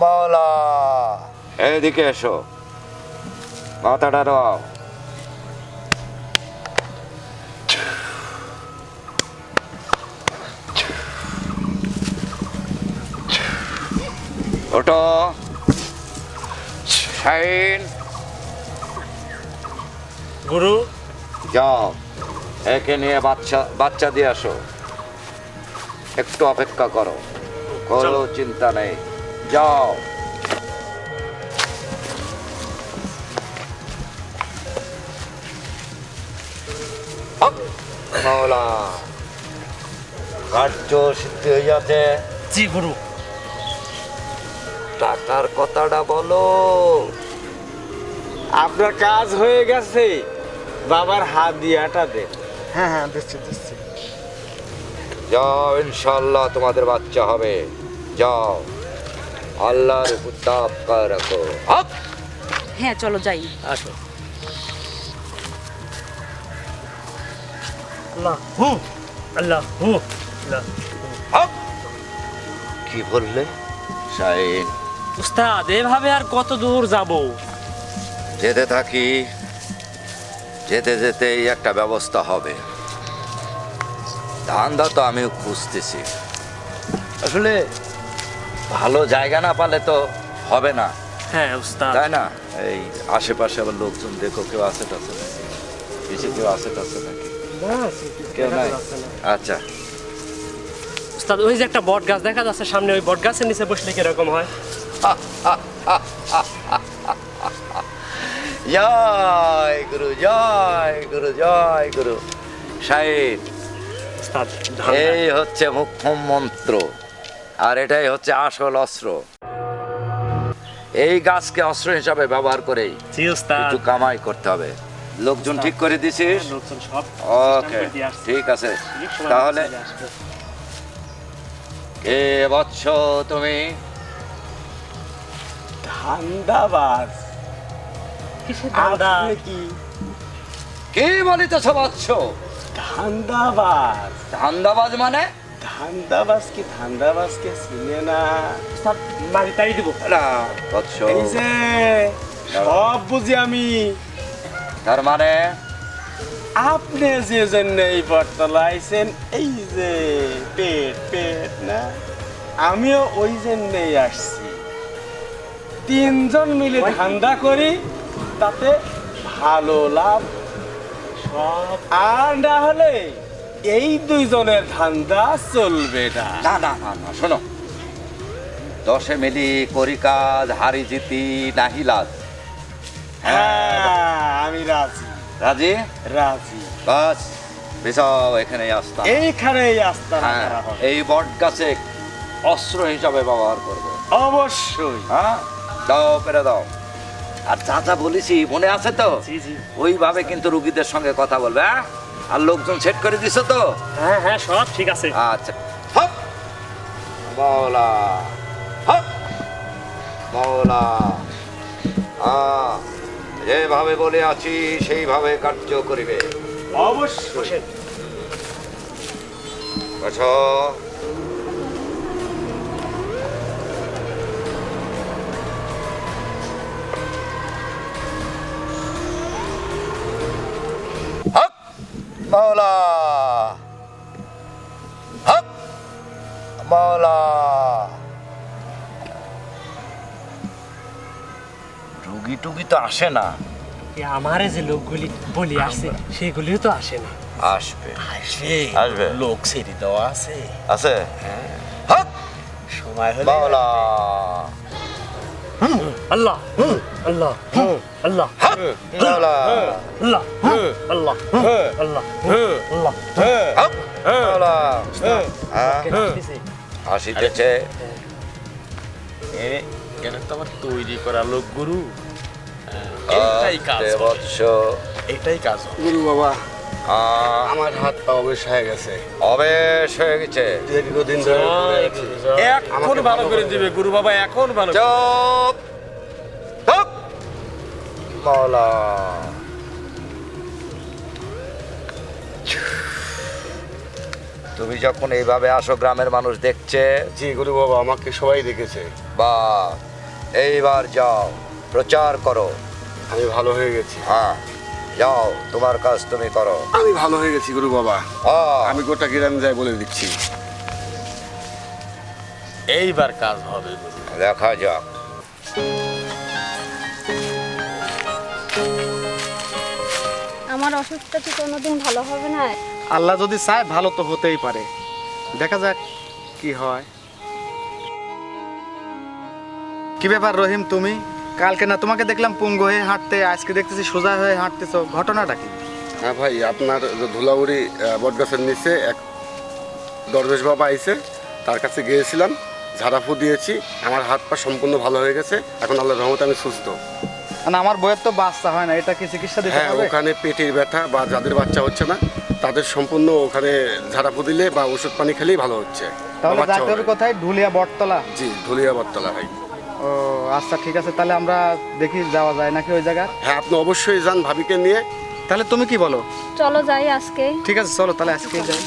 মাওলা। এদিকে এসো। মাথাটা দাও ওটো শাইন। গুরু। যাও। একে নিয়ে বাচ্চা বাচ্চা দিয়ে আসো। একটু অপেক্ষা করো। কোনো চিন্তা নেই। যাও মাওলা কার্য সিদ্ধি হয়ে যাচ্ছে জি গুরু। টাকার কথাটা বলো। আপনার কাজ হয়ে গেছে। বাবার হাত দিয়াটা দে। হ্যাঁ হ্যাঁ দিচ্ছি দিচ্ছি। যাও ইনশাল্লাহ তোমাদের বাচ্চা হবে। যাও। আল্লাহর উপর রাখো? হপ হ্যাঁ চলো যাই। আসো। আল্লাহ হু আল্লাহ। হু আল্লাহ কি বললে? শাইন উস্তাদ এভাবে আর কত দূর যাব? যেতে থাকি যেতে যেতেই একটা ব্যবস্থা হবে। ধান্দা তো আমিও খুঁজতেছি। আসলে ভালো জায়গা না পালে তো হবে না। হ্যাঁ উস্তাদ তাই না? এই আশেপাশে আবার লোকজন দেখো কেউ আছে টাছে নাকি? কিছু কেউ আছে টাছে নাকি? কেউ নাই? আচ্ছা। উস্তাদ ওই যে একটা বট গাছ দেখা যাচ্ছে সামনে ওই বট গাছের নিচে বসলে কীরকম হয়? জয় গুরু জয় গুরু জয় গুরু। শাহিদ উস্তাদ এই হচ্ছে মুখ্যম মন্ত্র আর এটাই হচ্ছে আসল অস্ত্র। এই গাছকে অস্ত্র হিসাবে ব্যবহার উস্তাদ। কিছু কামাই করতে হবে। লোকজন ঠিক করে দিছিস? ওকে ঠিক আছে। তাহলে কে বৎস তুমি? ধান্দাবাজ? কি কে বলিতেছ বৎস? ধান্দাবাজ। ধান্দাবাজ মানে? ধান্দাবাজ কি ধান্দাবাজকে চিনে না। উস্তাদ মারি তাড়ি দিব। না এই যে সব বুঝি আমি। তার মানে? আপনি যে জন্য এই বটতলা আইছেন এই যে পেট পেট না? আমিও ওই জন্যই আসছি। তিনজন মিলে ধান্দা করি তাতে ভালো লাভ। সব আর না হলে এই দুইজনের ধান্দা চলবে না। না না না না শোনো। দশে মিলি করি কাজ হারি জিতি নাহি লাজ। হ্যাঁ আমি রাজি। রাজি? রাজি। বাস বিশাও এখানে আসতাম এইখানেই আসতে হ্যাঁ এই বট গাছে অস্ত্র হিসাবে ব্যবহার করব। অবশ্যই। হ্যাঁ? দাও পেরে দাও। আর যা যা বলেছি মনে আছে তো? ওইভাবে কিন্তু রুগীদের সঙ্গে কথা বলবে হ্যাঁ? আর লোকজন সেট করে দিছো তো? হ্যাঁ হ্যাঁ সব ঠিক আছে। আচ্ছা হপ! মাওলা হপ! মাওলা আহ, যেভাবে বলে আছি সেইভাবে কার্য করিবে। অবশ্যই। আচ্ছা তো আসে না। আমারে যে লোকগুলি বলি আসছে সেগুলিও তো আসে না। আসবে। আসবে। আসবে। লোক সেরি দেওয়া আছে। আছে? হক! সময় হলে আল্লাহ। আল্লাহ। আল্লাহ। আল্লাহ। আল্লাহ। আল্লাহ। আল্লাহ। হ্যাঁ। আসিতেছে। কেন তো আমার তৈরি করা লোক গুরু। এটাই কাজ। বৎস। এটাই কাজ। গুরু বাবা আমার হাত পা অবেশ হয়ে গেছে। অবেশ হয়ে গেছে। দীর্ঘদিন ধরে এখন ভালো করে দিবে গুরু বাবা এখন ভালো চুপ। চুপ মাওলা। তুমি যখন এইভাবে আসো গ্রামের মানুষ দেখছে। জি গুরু বাবা আমাকে সবাই দেখেছে। বা এইবার যাও। প্রচার করো। আমি ভালো হয়ে গেছি। হ্যাঁ যাও তোমার কাজ তুমি করো। আমি ভালো হয়ে গেছি গুরু বাবা। হ্যাঁ, আমি গোটা গ্রামে যাই বলে দিচ্ছি। এইবার কাজ হবে দেখা যাক। আমার অসুখটা কি কোনোদিন ভালো হবে না? আল্লাহ যদি চায় ভালো তো হতেই পারে। দেখা যাক কি হয়। কি ব্যাপার রহিম তুমি? কালকে না তোমাকে দেখলাম পুঙ্গ হয়ে হাঁটতে আজকে দেখতেছি সোজা হয়ে হাঁটতেছো। ঘটনাটা কি? হ্যাঁ ভাই আপনার ধুলাউড়ি বটগাছের নিচে এক দরবেশ বাবা আইছে তার কাছে গিয়েছিলাম ঝাড়াফু দিয়েছি আমার হাত পা সম্পূর্ণ ভালো হয়ে গেছে এখন আল্লাহ রহমতে আমি সুস্থ। না আমার বইয়ের তো বাচ্চা হয় না এটা কি চিকিৎসা দিতে হ্যাঁ হবে ওখানে পেটের ব্যথা বা যাদের বাচ্চা হচ্ছে না তাদের সম্পূর্ণ ওখানে ঝাড়াফু দিলে বা ওষুধ পানি খেলেই ভালো হচ্ছে। তাহলে বাচ্চা হবে। কোথায়? ঢুলিয়া বটতলা? জি ধুলিয়া বটতলা ভাই। ও আচ্ছা ঠিক আছে তাহলে আমরা দেখি যাওয়া যায় নাকি ওই জায়গা হ্যাঁ আপনি অবশ্যই যান ভাবিকে নিয়ে। তাহলে তুমি কি বলো? চলো যাই আজকে। ঠিক আছে চলো তাহলে আজকে যাই।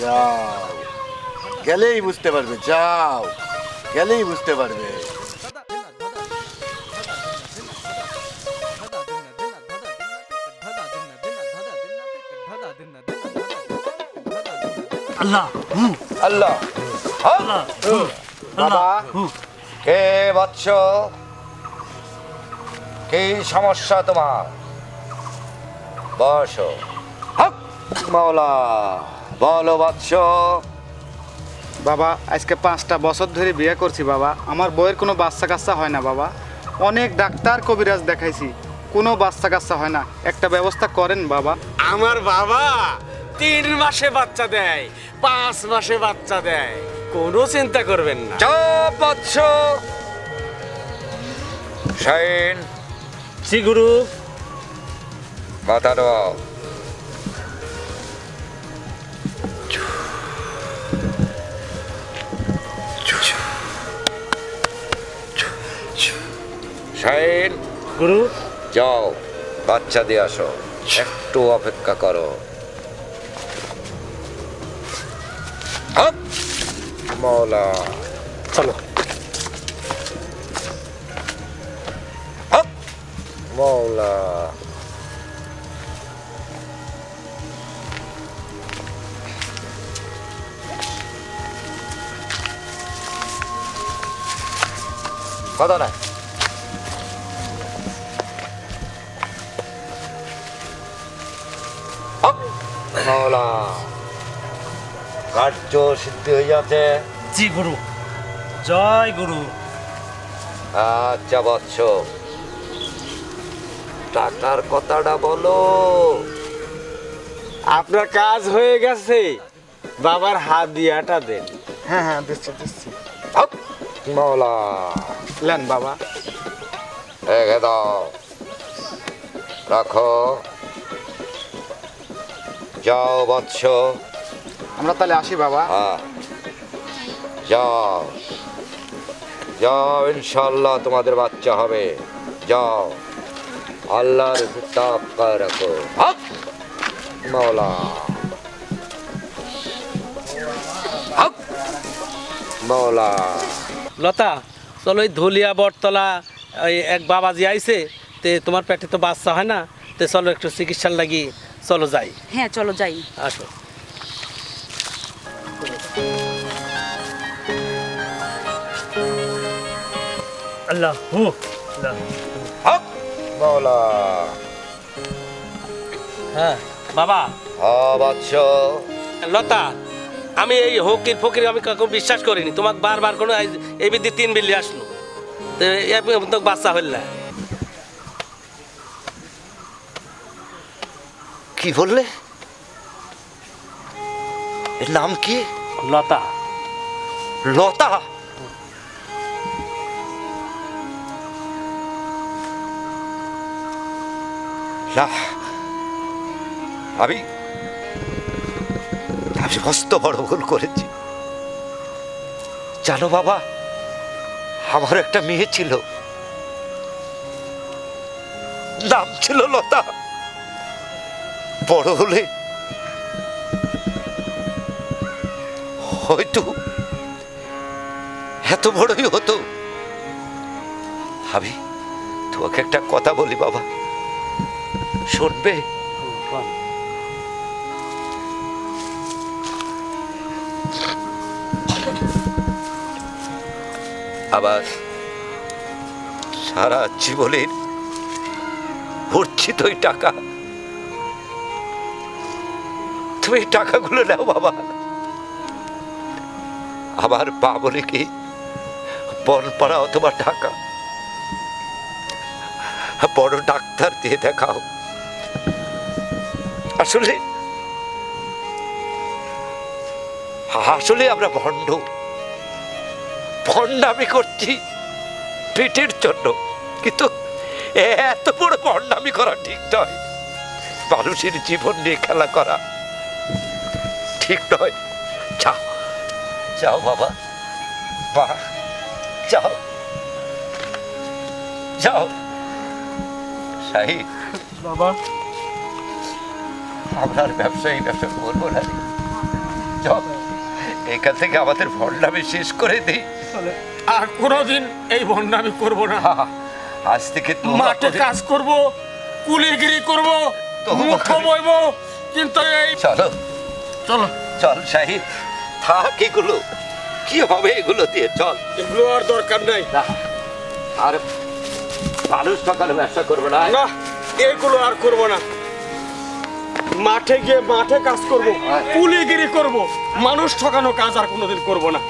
যাও। গেলেই বুঝতে পারবে যাও। গেলেই বুঝতে পারবে। আল্লাহ। আল্লাহ। আল্লাহ। বাবা কে বৎস? কি সমস্যা তোমার? বসো। মাওলা বলো বৎস। বাবা আজকে পাঁচটা বছর ধরে বিয়ে করছি বাবা। আমার বইয়ের কোনো বাচ্চা কাচ্চা হয় না বাবা। অনেক ডাক্তার কবিরাজ দেখাইছি। কোনো বাচ্চা কাচ্চা হয় না। একটা ব্যবস্থা করেন বাবা। আমার বাবা? তিন মাসে বাচ্চা দেয় পাঁচ মাসে বাচ্চা দেয়। কোনো চিন্তা করবেন না। চপ বৎস। শাইন। জি গুরু। মাথা নাও। শাইন। গুরু। যাও বাচ্চা দিয়ে আসো। একটু অপেক্ষা করো। হপ! মৌলা চলো হপ! মৌলা কথা নাই হপ! মৌলা কার্য সিদ্ধি হয়ে যাচ্ছে। জি গুরু। জয় গুরু। আচ্ছা বৎস। টাকার কথাটা বলো। আপনার কাজ হয়ে গেছে। বাবার হাত দিয়াটা দেন। হ্যাঁ হ্যাঁ দিচ্ছি দিচ্ছি। হপ! লেন বাবা। রেখে দাও। রাখো। যাও বৎস। আমরা তাহলে আসি বাবা। হ্যাঁ। যাও। যাও ইনশাল্লাহ তোমাদের বাচ্চা হবে। যাও। আল্লাহর তাপ রাখো। হপ! মৌলা লতা চলো ওই ধুলিয়া বটতলা ওই এক বাবাজি আইছে তে তোমার পেটে তো বাচ্চা হয় না তে চলো একটু চিকিৎসার লাগি চলো যাই। হ্যাঁ চলো যাই। আসো। আল্লাহ হু আল্লাহ। হক মৌলা হ্যাঁ বাবা। হ বৎস লতা আমি এই হকির ফকির আমি কাউকে বিশ্বাস করিনি। তোমাকে বারবার কোনো এই- বিধি তিন বিল্লি আসলো। তো পর্যন্ত বাচ্চা হইল না। কি বললে? এর নাম কি? লতা। লতা? আমি আমি মস্ত বড় ভুল করেছি। জানো বাবা, আমার একটা মেয়ে ছিল। নাম ছিল লতা। বড় হলে হয়তো, এত বড়ই হতো। ভাবি, তোমাকে একটা কথা বলি বাবা। শুনবে? আবার সারা জীবনের ওই টাকা। তুমি টাকাগুলো নাও বাবা। আমার পা বলে কি বনপাড়া অথবা টাকা বড় ডাক্তার দিয়ে দেখাও। আসলে আসলে আমরা ভণ্ড। ভণ্ডামি করছি পেটের জন্য, কিন্তু এত বড় ভণ্ডামি করা ঠিক নয়। মানুষের জীবন নিয়ে খেলা করা ঠিক নয়। যাও যাও বাবা। বা যাও। যাও। শাহিদ বাবা। আমরা ব্যবসায়ী ব্যবসা করব না। চল এখান থেকে আমাদের ভণ্ডামি শেষ করে দিই। আর কোনোদিন এই আমি করব না। আজ থেকে মাঠে কাজ করব কুলিগিরি করব করে। বইব কিন্তু এই চলো। চলো। চল শাহিদ থাক এগুলো কি হবে এগুলো দিয়ে? চল। এগুলো আর দরকার নাই। না আর মানুষ সকালে ব্যবসা করব না। না এগুলো আর করব না। মাঠে গিয়ে মাঠে কাজ করব পুলিগিরি করব। মানুষ ঠকানো কাজ আর কোনোদিন করব না।